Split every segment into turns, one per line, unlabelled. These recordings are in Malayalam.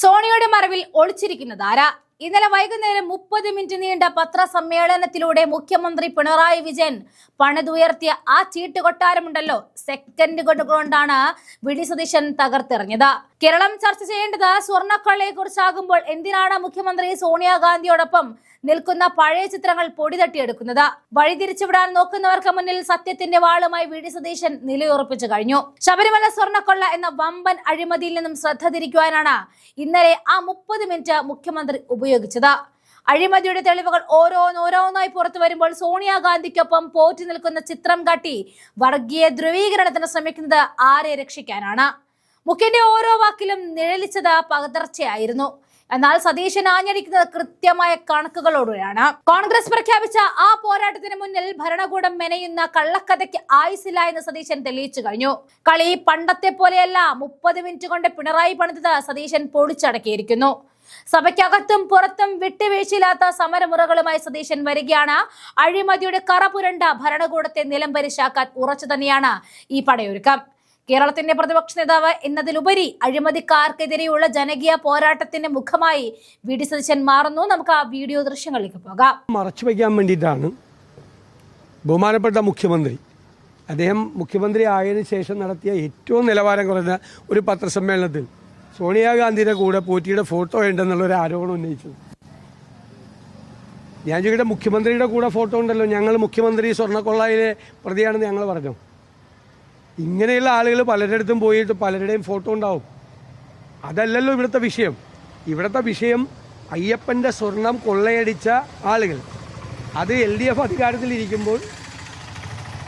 സോണിയുടെ മറവിൽ ഒളിച്ചിരിക്കുന്നത് ആരാ? ഇന്നലെ വൈകുന്നേരം മുപ്പത് മിനിറ്റ് നീണ്ട പത്രസമ്മേളനത്തിലൂടെ മുഖ്യമന്ത്രി പിണറായി വിജയൻ പണിതുയർത്തിയ ആ ചീട്ട് കൊട്ടാരമുണ്ടല്ലോ സെക്കൻഡ് കൊണ്ടാണ് വി ഡി സതീശൻ തകർത്തെറിഞ്ഞത്. കേരളം ചർച്ച ചെയ്യേണ്ടത് സ്വർണക്കൊള്ളയെ കുറിച്ചാകുമ്പോൾ എന്തിനാണ് മുഖ്യമന്ത്രി സോണിയാഗാന്ധിയോടൊപ്പം നിൽക്കുന്ന പഴയ ചിത്രങ്ങൾ പൊടി തട്ടിയെടുക്കുന്നത്? വഴിതിരിച്ചുവിടാൻ നോക്കുന്നവർക്ക് മുന്നിൽ സത്യത്തിന്റെ വാളുമായി വി സതീശൻ നിലയുറപ്പിച്ചു കഴിഞ്ഞു. ശബരിമല സ്വർണക്കൊള്ള എന്ന വമ്പൻ അഴിമതിയിൽ നിന്നും ശ്രദ്ധ തിരിക്കുവാനാണ് ഇന്നലെ ആ മുപ്പത് മിനിറ്റ് മുഖ്യമന്ത്രി ഉപയോഗിച്ചത്. അഴിമതിയുടെ തെളിവുകൾ ഓരോന്നോരോന്നായി പുറത്തു വരുമ്പോൾ സോണിയാഗാന്ധിക്കൊപ്പം പോറ്റി നിൽക്കുന്ന ചിത്രം കാട്ടി വർഗീയ ധ്രുവീകരണത്തിന് ശ്രമിക്കുന്നത് ആരെ രക്ഷിക്കാനാണ്? മുഖ്യന്റെ ഓരോ വാക്കിലും നിഴലിച്ചത് പകർച്ചയായിരുന്നു. എന്നാൽ സതീശൻ ആഞ്ഞടിക്കുന്നത് കൃത്യമായ കണക്കുകളോടെയാണ്. കോൺഗ്രസ് പ്രഖ്യാപിച്ച ആ പോരാട്ടത്തിന് മുന്നിൽ ഭരണകൂടം മെനയുന്ന കള്ളക്കഥയ്ക്ക് ആയുസില്ല എന്ന് സതീശൻ തെളിയിച്ചു കഴിഞ്ഞു. കളി പണ്ടത്തെ പോലെയല്ല. മുപ്പത് മിനിറ്റ് കൊണ്ട് പിണറായി പണിതത് സതീശൻ പൊടിച്ചടക്കിയിരിക്കുന്നു. സഭയ്ക്കകത്തും പുറത്തും വിട്ടുവീഴ്ചയില്ലാത്ത സമരമുറകളുമായി സതീശൻ വരികയാണ്. അഴിമതിയുടെ കറ പുരണ്ട ഭരണകൂടത്തെ നിലംപരിശാക്കാൻ ഉറച്ചു തന്നെയാണ് ഈ പടയൊരുക്കം. കേരളത്തിന്റെ പ്രതിപക്ഷ നേതാവ് എന്നതിലുപരി അഴിമതിക്കാർക്കെതിരെയുള്ള ജനകീയ പോരാട്ടത്തിന്റെ മുഖമായി വി. ഡി. സതീശൻ മാറുന്നു. നമുക്ക് ആ വീഡിയോ ദൃശ്യങ്ങളിലേക്ക് പോകാം.
മറച്ചു വയ്ക്കാൻ വേണ്ടിയിട്ടാണ് ബഹുമാനപ്പെട്ട മുഖ്യമന്ത്രി. അദ്ദേഹം മുഖ്യമന്ത്രി ആയതിനു ശേഷം നടത്തിയ ഏറ്റവും നിലവാരം കുറഞ്ഞ ഒരു പത്രസമ്മേളനത്തിൽ സോണിയാഗാന്ധിയുടെ കൂടെ പോറ്റിയുടെ ഫോട്ടോ ഉണ്ടെന്നുള്ള ഒരു ആരോപണം ഉന്നയിച്ചത് ഞാൻ ചോദിക്കട്ടെ മുഖ്യമന്ത്രിയുടെ കൂടെ ഫോട്ടോ ഉണ്ടല്ലോ. ഞങ്ങൾ മുഖ്യമന്ത്രി സ്വർണക്കൊള്ളയിലെ പ്രതിയാണെന്ന് ഞങ്ങൾ പറഞ്ഞു. ഇങ്ങനെയുള്ള ആളുകൾ പലരുടെ അടുത്തും പോയിട്ട് പലരുടെയും ഫോട്ടോ ഉണ്ടാവും. അതല്ലല്ലോ ഇവിടുത്തെ വിഷയം. ഇവിടുത്തെ വിഷയം അയ്യപ്പന്റെ സ്വർണം കൊള്ളയടിച്ച ആളുകൾ. അത് എൽ ഡി എഫ് അധികാരത്തിലിരിക്കുമ്പോൾ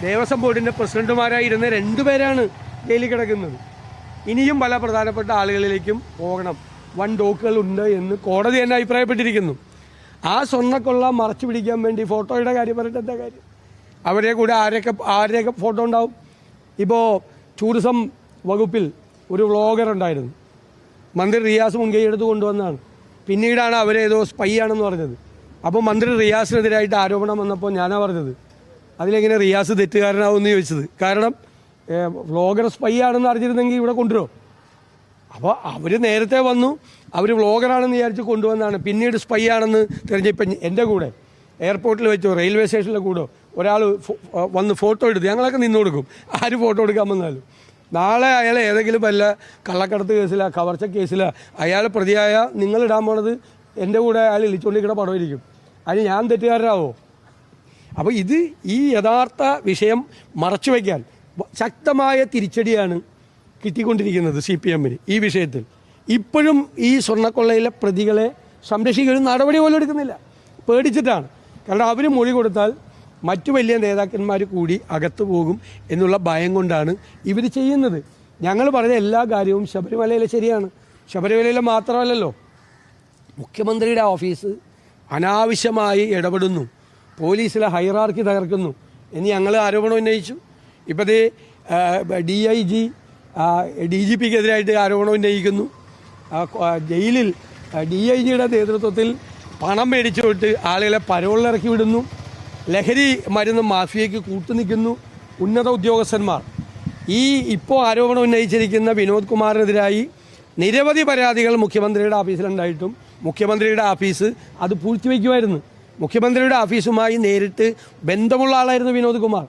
ദേവസ്വം ബോർഡിന്റെ പ്രസിഡന്റുമാരായിരുന്ന രണ്ടുപേരാണ് ജയിലിൽ കിടക്കുന്നത്. ഇനിയും പല പ്രധാനപ്പെട്ട ആളുകളിലേക്കും പോകണം. വൺ ഡോക്കുകളുണ്ട് എന്ന് കോടതി തന്നെ അഭിപ്രായപ്പെട്ടിരിക്കുന്നു. ആ സ്വർണക്കൊള്ള മറച്ചു പിടിക്കാൻ വേണ്ടി ഫോട്ടോയുടെ കാര്യം പറഞ്ഞിട്ട് എന്താ കാര്യം? അവരെ കൂടെ ആരെയൊക്കെ ആരെയൊക്കെ ഫോട്ടോ ഉണ്ടാവും? ഇപ്പോൾ ടൂറിസം വകുപ്പിൽ ഒരു വ്ളോഗർ ഉണ്ടായിരുന്നു. മന്ത്രി റിയാസ് മുൻകൈ എടുത്ത് കൊണ്ടുവന്നതാണ്. പിന്നീടാണ് അവരേതോ സ്പൈ ആണെന്ന് പറഞ്ഞത്. അപ്പോൾ മന്ത്രി റിയാസിനെതിരായിട്ട് ആരോപണം വന്നപ്പോൾ ഞാനാണ് പറഞ്ഞത്. അതിലെങ്ങനെ റിയാസ് തെറ്റുകാരനാവുമെന്ന് ചോദിച്ചത്. കാരണം വ്ളോഗർ സ്പൈ ആണെന്ന് അറിഞ്ഞിരുന്നെങ്കിൽ ഇവിടെ കൊണ്ടുവരുമോ അപ്പോൾ അവർ നേരത്തെ വന്നു അവർ വ്ളോഗറാണെന്ന് വിചാരിച്ച് കൊണ്ടുവന്നാണ്. പിന്നീട് സ്പൈ ആണെന്ന് തിരഞ്ഞിപ്പം എന്റെ കൂടെ എയർപോർട്ടിൽ വെച്ചോ റെയിൽവേ സ്റ്റേഷനിലെ കൂടെ ഒരാൾ വന്ന് ഫോട്ടോ എടുത്ത് ഞങ്ങളൊക്കെ നിന്ന് കൊടുക്കും. ആര് ഫോട്ടോ എടുക്കാൻ വന്നാലും. നാളെ അയാൾ ഏതെങ്കിലും വല്ല കള്ളക്കടത്ത് കേസിലാണ് കവർച്ച കേസിലാണ് അയാൾ പ്രതിയായ നിങ്ങളിടാൻ പോണത് എന്റെ കൂടെ അയാൾ ഇളിച്ചുകൊണ്ടിരിക്കുന്ന പടമായിരിക്കും. അതിന് ഞാൻ തെറ്റുകാരനാവോ? അപ്പോൾ ഇത് ഈ യഥാർത്ഥ വിഷയം മറച്ചു വയ്ക്കാൻ ശക്തമായ തിരിച്ചടിയാണ് കിട്ടിക്കൊണ്ടിരിക്കുന്നത് സി പി എമ്മിന് ഈ വിഷയത്തിൽ. ഇപ്പോഴും ഈ സ്വർണക്കൊള്ളയിലെ പ്രതികളെ സംരക്ഷിക്കുന്ന നടപടി പോലും എടുക്കുന്നില്ല. പേടിച്ചിട്ടാണ്. കാരണം അവർ മൊഴി കൊടുത്താൽ മറ്റു വലിയ നേതാക്കന്മാർ കൂടി അകത്തു പോകും എന്നുള്ള ഭയം കൊണ്ടാണ് ഇവർ ചെയ്യുന്നത്. ഞങ്ങൾ പറഞ്ഞ എല്ലാ കാര്യവും ശബരിമലയിലെ ശരിയാണ്. ശബരിമലയിലെ മാത്രമല്ലല്ലോ. മുഖ്യമന്ത്രിയുടെ ഓഫീസ് അനാവശ്യമായി ഇടപെടുന്നു. പോലീസിലെ ഹൈറാർക്കി തകർക്കുന്നു എന്ന് ഞങ്ങൾ ആരോപണം ഉന്നയിച്ചു. ഇപ്പോഴത്തെ D I G D G പിക്കെതിരായിട്ട് ആരോപണം ഉന്നയിക്കുന്നു. ജയിലിൽ ഡി ഐ ജിയുടെ നേതൃത്വത്തിൽ പണം മേടിച്ചുവിട്ട് ആളുകളെ പരോളിലിറക്കി വിടുന്നു. ലഹരി മരുന്ന് മാഫിയയ്ക്ക് കൂട്ടുനിൽക്കുന്നു ഉന്നത ഉദ്യോഗസ്ഥന്മാർ. ഈ ഇപ്പോൾ ആരോപണം ഉന്നയിച്ചിരിക്കുന്ന വിനോദ് കുമാറിനെതിരായി നിരവധി പരാതികൾ മുഖ്യമന്ത്രിയുടെ ഓഫീസിലുണ്ടായിട്ടും മുഖ്യമന്ത്രിയുടെ ഓഫീസ് അത് പൂഴ്ത്തിവെക്കുമായിരുന്നു മുഖ്യമന്ത്രിയുടെ ഓഫീസുമായി നേരിട്ട് ബന്ധമുള്ള ആളായിരുന്നു വിനോദ് കുമാർ.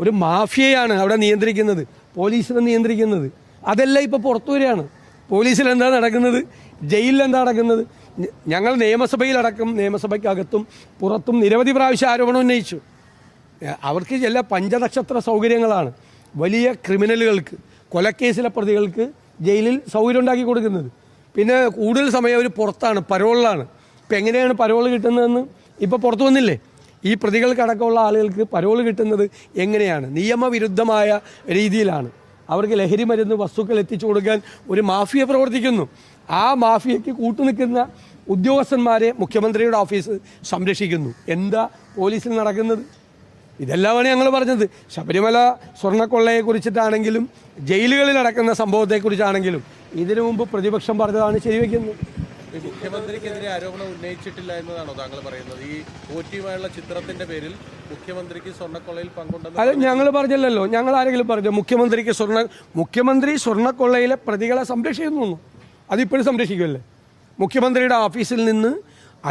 ഒരു മാഫിയയാണ് അവിടെ നിയന്ത്രിക്കുന്നത് പോലീസിനെ നിയന്ത്രിക്കുന്നത്. അതെല്ലാം ഇപ്പോൾ പുറത്തു വരികയാണ്. പോലീസിൽ എന്താ നടക്കുന്നത്? ജയിലിൽ എന്താ നടക്കുന്നത്? ഞങ്ങൾ നിയമസഭയിലടക്കം നിയമസഭയ്ക്കകത്തും പുറത്തും നിരവധി പ്രാവശ്യം ആരോപണം ഉന്നയിച്ചു. അവർക്ക് ചില പഞ്ചനക്ഷത്ര സൗകര്യങ്ങളാണ് വലിയ ക്രിമിനലുകൾക്ക് കൊലക്കേസിലെ പ്രതികൾക്ക് ജയിലിൽ സൗകര്യം ഉണ്ടാക്കി കൊടുക്കുന്നത്. പിന്നെ കൂടുതൽ സമയം അവർ പുറത്താണ് പരോളിലാണ്. ഇപ്പം എങ്ങനെയാണ് പരോൾ കിട്ടുന്നതെന്ന് ഇപ്പോൾ പുറത്തു വന്നില്ലേ? ഈ പ്രതികൾക്കടക്കമുള്ള ആളുകൾക്ക് പരോൾ കിട്ടുന്നത് എങ്ങനെയാണ്? നിയമവിരുദ്ധമായ രീതിയിലാണ്. അവർക്ക് ലഹരി മരുന്ന് വസ്തുക്കൾ എത്തിച്ചു കൊടുക്കാൻ ഒരു മാഫിയ പ്രവർത്തിക്കുന്നു. ആ മാഫിയയ്ക്ക് കൂട്ടുനിൽക്കുന്ന ഉദ്യോഗസ്ഥന്മാരെ മുഖ്യമന്ത്രിയുടെ ഓഫീസ് സംരക്ഷിക്കുന്നു. എന്താ പോലീസിൽ നടക്കുന്നത്? ഇതെല്ലാമാണ് ഞങ്ങൾ പറഞ്ഞത്. ശബരിമല സ്വർണക്കൊള്ളയെ കുറിച്ചിട്ടാണെങ്കിലും ജയിലുകളിൽ നടക്കുന്ന സംഭവത്തെക്കുറിച്ചാണെങ്കിലും ഇതിനു മുമ്പ് പ്രതിപക്ഷം പറഞ്ഞതാണ് ശരിവെക്കുന്നത്.
മുഖ്യമന്ത്രിക്കെതിരെ ആരോപണം ഉന്നയിച്ചിട്ടില്ല എന്നതാണോ താങ്കൾ പറയുന്നത്? ഈ പോറ്റിയുമായുള്ള ചിത്രത്തിന്റെ പേരിൽ മുഖ്യമന്ത്രിക്ക് സ്വർണക്കൊള്ളയിൽ പങ്കുണ്ടെന്ന്
അത് ഞങ്ങൾ പറഞ്ഞില്ലല്ലോ. ഞങ്ങൾ ആരെങ്കിലും പറഞ്ഞു? മുഖ്യമന്ത്രിക്ക് സ്വർണ മുഖ്യമന്ത്രി സ്വർണക്കൊള്ളയിലെ പ്രതികളെ സംരക്ഷിക്കുന്നു. അതിപ്പോഴും സംരക്ഷിക്കുമല്ലേ? മുഖ്യമന്ത്രിയുടെ ഓഫീസിൽ നിന്ന്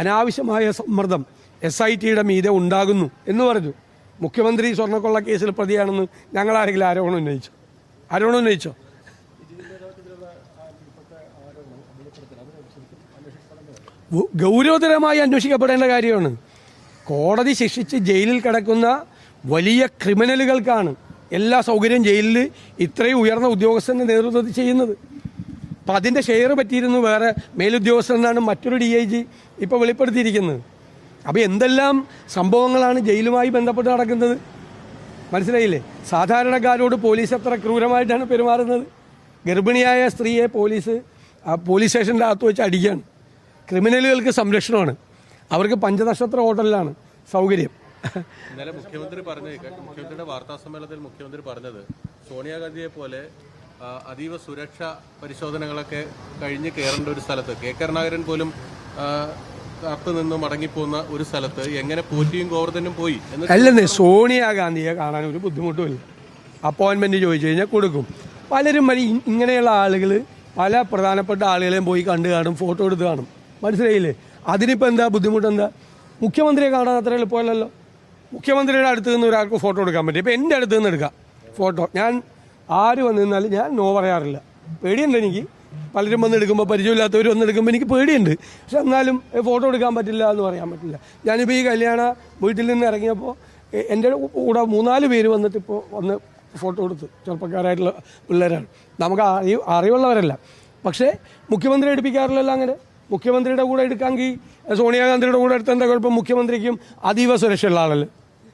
അനാവശ്യമായ സമ്മർദ്ദം എസ് ഐ ടിയുടെ മീതെ ഉണ്ടാകുന്നു എന്ന് പറഞ്ഞു. മുഖ്യമന്ത്രി സ്വർണക്കൊള്ള കേസിൽ പ്രതിയാണെന്ന് ഞങ്ങൾ ആരെങ്കിലും ആരോപണം ഉന്നയിച്ചു? ആരോപണം ഉന്നയിച്ചോ? ഗൗരവതരമായി അന്വേഷിക്കപ്പെടേണ്ട കാര്യമാണ്. കോടതി ശിക്ഷിച്ച് ജയിലിൽ കിടക്കുന്ന വലിയ ക്രിമിനലുകൾക്കാണ് എല്ലാ സൗകര്യം ജയിലിൽ ഇത്രയും ഉയർന്ന ഉദ്യോഗസ്ഥന്റെ നേതൃത്വത്തിൽ ചെയ്യുന്നത്. അപ്പം അതിന്റെ ഷെയർ പറ്റിയിരുന്നു വേറെ മേലുദ്യോഗസ്ഥനാണ് മറ്റൊരു ഡി ഐ ജി ഇപ്പോൾ വെളിപ്പെടുത്തിയിരിക്കുന്നത്. അപ്പോൾ എന്തെല്ലാം സംഭവങ്ങളാണ് ജയിലുമായി ബന്ധപ്പെട്ട് നടക്കുന്നത്? മനസ്സിലായില്ലേ? സാധാരണക്കാരോട് പോലീസ് എത്ര ക്രൂരമായിട്ടാണ് പെരുമാറുന്നത്. ഗർഭിണിയായ സ്ത്രീയെ പോലീസ് ആ പോലീസ് സ്റ്റേഷന്റെ അകത്ത് വെച്ച് അടിക്കുകയാണ്. ക്രിമിനലുകൾക്ക് സംരക്ഷണമാണ്. അവർക്ക് പഞ്ചനക്ഷത്ര ഹോട്ടലിലാണ് സൗകര്യം.
ഇന്നലെ മുഖ്യമന്ത്രി പറഞ്ഞ മുഖ്യമന്ത്രിയുടെ വാർത്താ സമ്മേളനത്തിൽ മുഖ്യമന്ത്രി പറഞ്ഞത് സോണിയാഗാന്ധിയെ പോലെ അതീവ സുരക്ഷ പരിശോധനകളൊക്കെ കഴിഞ്ഞ് കയറേണ്ട ഒരു സ്ഥലത്ത് കെ കരുണാകരൻ പോലും കാത്തു നിന്ന് മടങ്ങിപ്പോകുന്ന ഒരു സ്ഥലത്ത് എങ്ങനെ പോറ്റിയും ഗോവർദ്ധനും പോയി
അല്ലെന്നേ സോണിയാഗാന്ധിയെ കാണാൻ ഒരു ബുദ്ധിമുട്ടുമില്ല അപ്പോയിൻമെന്റ് ചോദിച്ചു കഴിഞ്ഞാൽ കൊടുക്കും. പലരും വഴി ഇങ്ങനെയുള്ള ആളുകൾ പല പ്രധാനപ്പെട്ട ആളുകളെയും പോയി കണ്ടു കാണും ഫോട്ടോ എടുത്ത് കാണും. മനസ്സിലായില്ലേ? അതിനിപ്പോൾ എന്താ ബുദ്ധിമുട്ടെന്താ? മുഖ്യമന്ത്രിയെ കാണാൻ അത്ര എളുപ്പമല്ലല്ലോ. മുഖ്യമന്ത്രിയുടെ അടുത്ത് നിന്ന് ഒരാൾക്ക് ഫോട്ടോ എടുക്കാൻ പറ്റും ഇപ്പം എന്റെ അടുത്ത് നിന്ന് എടുക്കാം ഫോട്ടോ ഞാൻ ആര് വന്നു ഞാൻ നോ പറയാറില്ല. പേടിയുണ്ട് എനിക്ക്. പലരും വന്ന് എടുക്കുമ്പോൾ പരിചയമില്ലാത്തവർ വന്ന് എടുക്കുമ്പോൾ എനിക്ക് പേടിയുണ്ട്. പക്ഷെ എന്നാലും ഫോട്ടോ എടുക്കാൻ പറ്റില്ല എന്ന് പറയാൻ പറ്റില്ല. ഞാനിപ്പോൾ ഈ കല്യാണ വീട്ടിൽ നിന്ന് ഇറങ്ങിയപ്പോൾ എന്റെ കൂടെ മൂന്നാൽ പേര് വന്നിട്ട് ഇപ്പോൾ വന്ന് ഫോട്ടോ എടുത്ത്. ചെറുപ്പക്കാരായിട്ടുള്ള പിള്ളേരാണ്. നമുക്ക് അറിവ് അറിവുള്ളവരല്ല. പക്ഷേ മുഖ്യമന്ത്രി എടുപ്പിക്കാറില്ലല്ലോ അങ്ങനെ? മുഖ്യമന്ത്രിയുടെ കൂടെ എടുക്കാമെങ്കിൽ സോണിയാഗാന്ധിയുടെ കൂടെ എടുത്ത എന്താ കുഴപ്പം? മുഖ്യമന്ത്രിക്കും അതീവ സുരക്ഷയുള്ള ആളല്ലേ?